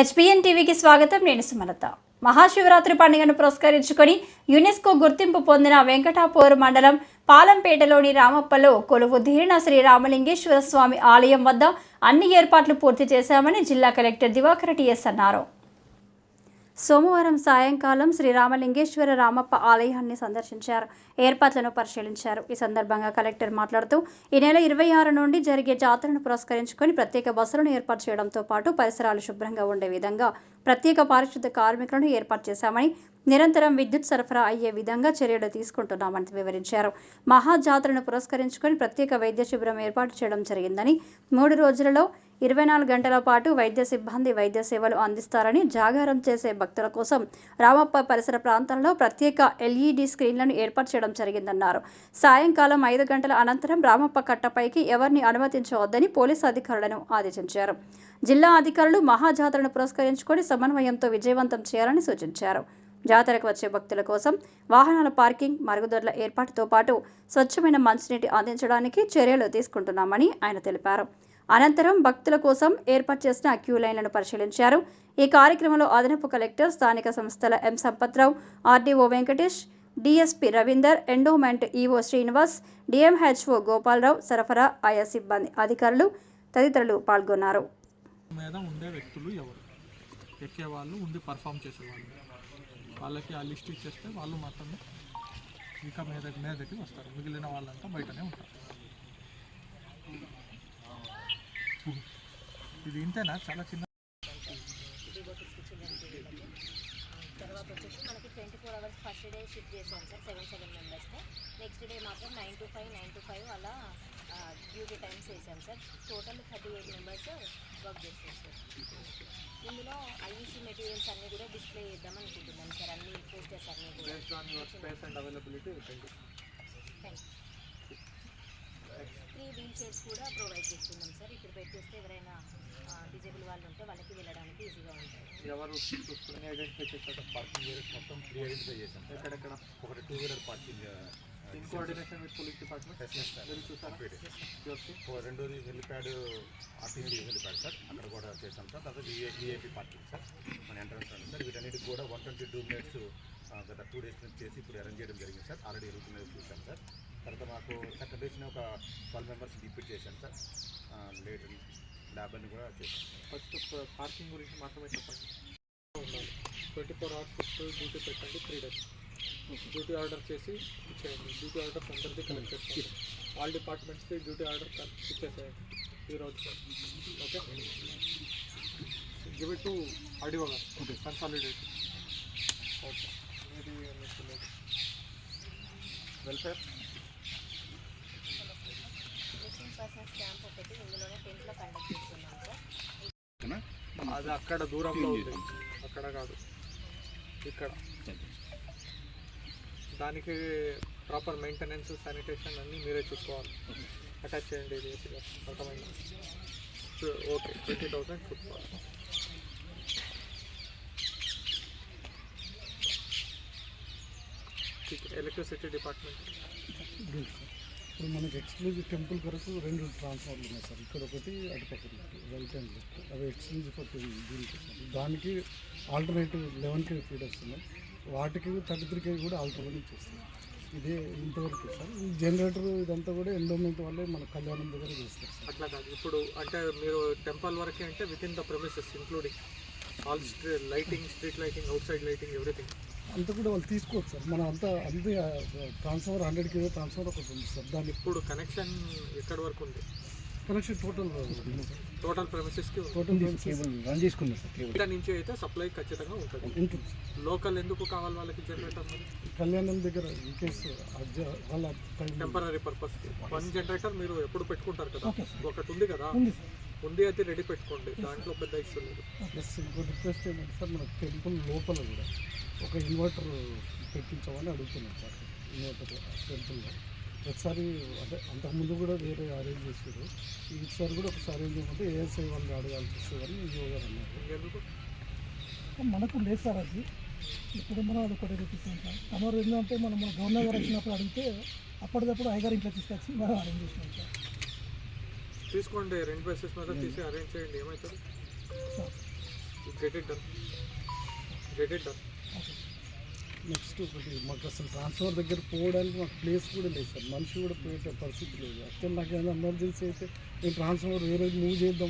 హెచ్పిఎన్ టీవీకి స్వాగతం. నేను సుమలత. మహాశివరాత్రి పండుగను పురస్కరించుకొని యునెస్కో గుర్తింపు పొందిన వెంకటాపూర్ మండలం పాలంపేటలోని రామప్పలో కొలువు ధీరణ శ్రీ రామలింగేశ్వర స్వామి ఆలయం వద్ద అన్ని ఏర్పాట్లు పూర్తి చేశామని జిల్లా కలెక్టర్ దివాకర్ టిఎస్ అన్నారు. సోమవారం సాయంకాలం శ్రీ రామలింగేశ్వర రామప్ప ఆలయాన్ని సందర్శించారు. ఏర్పాట్లను పరిశీలించారు. ఈ సందర్భంగా కలెక్టర్ మాట్లాడుతూ ఈ నెల ఇరవై ఆరు నుండి జరిగే జాతరను పురస్కరించుకొని ప్రత్యేక బస్సులను ఏర్పాటు చేయడంతో పాటు పరిసరాలు శుభ్రంగా ఉండే విధంగా ప్రత్యేక పారిశుద్ధ కార్మికులను ఏర్పాటు చేశామని నిరంతరం విద్యుత్ సరఫరా అయ్యే విధంగా చర్యలు తీసుకుంటున్నామని వివరించారు. మహాజాతరను పురస్కరించుకొని ప్రత్యేక వైద్య శిబిరం ఏర్పాటు చేయడం జరిగిందని మూడు రోజులలో ఇరవై నాలుగు గంటల పాటు వైద్య సిబ్బంది వైద్య సేవలు అందిస్తారని జాగారం చేసే భక్తుల కోసం రామప్ప పరిసర ప్రాంతంలో ప్రత్యేక ఎల్ఈడి స్క్రీన్లను ఏర్పాటు చేయడం జరిగిందన్నారు. సాయంకాలం ఐదు గంటల అనంతరం రామప్ప కట్టపైకి ఎవరిని అనుమతించవద్దని పోలీసు అధికారులను ఆదేశించారు. జిల్లా అధికారులు మహాజాతరను పురస్కరించుకొని సమన్వయంతో విజయవంతం చేయాలని సూచించారు. జాతరకు వచ్చే భక్తుల కోసం వాహనాల పార్కింగ్ మరుగుదొడ్ల ఏర్పాటుతో పాటు స్వచ్ఛమైన మంచినీటి అందించడానికి చర్యలు తీసుకుంటున్నామని ఆయన తెలిపారు. అనంతరం భక్తుల కోసం ఏర్పాటు చేసిన క్యూ లైన్లను పరిశీలించారు. ఈ కార్యక్రమంలో అదనపు కలెక్టర్ స్థానిక సంస్థల M Sampathrao RDO Venkatesh DSP Ravinder endowment EO Srinivas DMHO Gopalarao సరఫరా ఆయా సిబ్బంది అధికారులు తదితరులు పాల్గొన్నారు. మీద ఉండే వ్యక్తులు ఎవరు? ఎక్కేవాళ్ళు ఉండి పర్ఫామ్ చేసేవాళ్ళు వాళ్ళకి ఆ లిస్ట్ ఇచ్చేస్తే వాళ్ళు మాత్రమే ఇంకా మీద మీదకి వస్తారు. మిగిలిన వాళ్ళంతా బయటనే ఉంటారు. ఇది ఇంతేనా? చాలా చిన్న తర్వాత వచ్చేసి మనకి twenty four hours first day shift చేసాం సార్ సెవెన్ సెవెన్ మెంబర్స్ని నెక్స్ట్ డే మాత్రం nine to five nine to five అలా డ్యూటీ టైమ్స్ వేసాం sir total thirty eight members work చేస్తాం సార్ ఇందులో ఐఈసీ మెటీరియల్స్ అన్నీ కూడా డిస్ప్లే చేద్దాం అనుకుంటున్నాం సార్ అన్ని పోస్టర్స్ అన్నీ కూడా based on three wheel chairs కూడా ప్రొవైడ్ చేస్తున్నాం సార్. ఇక్కడ పెట్టేస్తే ఎవరైనా డిజేబుల్ వాళ్ళు ఉంటే వాళ్ళకి వెళ్ళడానికి ఈజీగా ఉంటుంది. ఎవరు చూసుకుని ఐడెంటిఫై చేస్తారు పార్కింగ్ ఏరియాస్ మొత్తం ప్రీ ఐడెంటిఫై చేశాం. సార్ ఎక్కడెక్కడ? ఒకటి two wheeler parking in coordination with police department వెళ్ళి చూసారా. రెండోది హెలిప్యాడ్ ఆర్టీసీ హెలిప్యాడ్ సార్ అక్కడ కూడా చేశాం సార్ తర్వాత విఐపి పార్కింగ్ సార్ మన ఎంట్రన్స్ ఉంది సార్ వీటన్నిటికి కూడా వన్ ట్వంటీ టూ మినిట్స్ గత టూ డేస్ నుంచి చేసి ఇప్పుడు అరేంజ్ చేయడం జరిగింది సార్. ఆల్రెడీ ఎరుగుతున్నది చూసాం సార్. తర్వాత మాకు సెకండ్ డేస్ని ఒక ట్వెల్వ్ మెంబర్స్ డిప్యూట్ చేశాను సార్. లేట్ ల్యాబ్ అని కూడా చేశాను ఫస్ట్ పార్కింగ్ గురించి మాత్రమే చెప్పండి. Twenty four hours first duty పెట్టండి త్రీ డేస్ డ్యూటీ ఆర్డర్ చేసి ఇచ్చేయండి. డ్యూటీ ఆర్డర్ అందరికీ కలెక్ట్ చేసుకోండి. ఆల్ డిపార్ట్మెంట్స్కి డ్యూటీ ఆర్డర్ ఇచ్చేసేయండి. ఈరోజు okay give it to audio okay consolidate okay ఇది వెల్ఫేర్? మిస్సింగ్ పర్సన్స్ క్యాంప్ ఒకటి ఇందులోనే టెంట్లో కండక్ట్ చేస్తున్నాం సార్ అది అక్కడ దూరంలో ఉంది. అక్కడ కాదు. ఇక్కడ. దానికి ప్రాపర్ మెయింటెనెన్స్ శానిటేషన్ అన్నీ మీరే చూసుకోవాలి. అటాచ్ చేయండి. ఇది అర్థమైంది? Okay. Twenty thousand football electricity department. ఇప్పుడు మనకి ఎక్స్క్లూజివ్ టెంపుల్ కొరకు రెండు ట్రాన్స్ఫార్మర్లు ఉన్నాయి సార్. ఇక్కడ ఒకటి అటు పక్కన ఒకటి, రైట్ అండ్ లెఫ్ట్. అవి ఎక్స్క్లూజివ్ ఫర్ దీనికి దానికి ఆల్టర్నేటివ్ లెవెన్ కే ఫీడర్స్ ఉన్నాయి వాటికి థర్టీ త్రీ కే కూడా ఆల్టర్నేటివ్ చేస్తాం ఇదే ఇంతవరకు సార్. ఈ జనరేటర్ ఇదంతా కూడా ఎండోమెంట్ వల్లే మన కళ్యాణం దగ్గర చేస్తారు అట్లా కాదు. ఇప్పుడు అంటే మీరు టెంపుల్ వరకే అంటే within the premises including all lighting street lighting outside lighting everything అంతా కూడా వాళ్ళు తీసుకోవచ్చు సార్. మన అంతా అంతే ట్రాన్స్ఫర్ హండ్రెడ్ కే ట్రాన్స్ఫర్ ఒకటి ఉంది సార్. దాని ఇప్పుడు కనెక్షన్ ఎక్కడి వరకు ఉంది? కనెక్షన్ టోటల్ టోటల్ ప్రెమిసెస్కి టోటల్ రన్ చేసుకున్నాం సార్ కేబుల్. ఇక్కడ నుంచి అయితే సప్లై ఖచ్చితంగా ఉంటుంది. ఉంటుంది. లోకల్ ఎందుకు కావాలి వాళ్ళకి జనరేటర్ కళ్యాణం దగ్గర ఇన్ కేసు వాళ్ళ టెంపరీ పర్పస్ వన్ జనరేటర్ మీరు ఎప్పుడు పెట్టుకుంటారు కదా. ఒకటి ఉంది కదా? ఉంది అయితే రెడీ పెట్టుకోండి. దాంట్లో పెద్ద ఇష్యూ లేదు. ప్లస్ ఇంకో రిక్వెస్ట్ ఏంటంటే సార్ మన టెంపుల్ లోపల కూడా ఒక ఇన్వర్టర్ పెట్టించమని అడుగుతున్నాం సార్ ఇన్వర్టర్ టెంపుల్లో ఒకసారి అంటే అంతకుముందు కూడా వేరే అరేంజ్ చేసారు ఈసారి కూడా ఒకసారి అరేంజ్ చేయమంటే ఏఎస్ఐ వాళ్ళు అడగాల్సి వస్తుందని ఈఓ గారు అన్నారు. మనకు లేదు సార్ అది. ఇప్పుడు మనం అది ఒకటి సార్ తమరు ఏంటంటే మనం మన గవర్నర్ గారు వచ్చినప్పుడు అడిగితే అప్పటికప్పుడు ఐగారు ఇంట్లో తీసుకొచ్చి మనం అరేంజ్ చేసినాం సార్. తీసుకోండి రెండు బస్సెస్ మీద తీసి అరేంజ్ చేయండి. ఏమవుతుంది get it done get it done next ఒకటి మాకు అసలు ట్రాన్స్ఫర్ దగ్గర పోవడానికి మాకు ప్లేస్ కూడా లేదు సార్. మనిషి కూడా పోయే పరిస్థితి లేదు. యాక్చువల్ నాకు ఏమైనా ఎమర్జెన్సీ అయితే నేను ట్రాన్స్ఫర్ వేరే మూవ్ చేద్దాం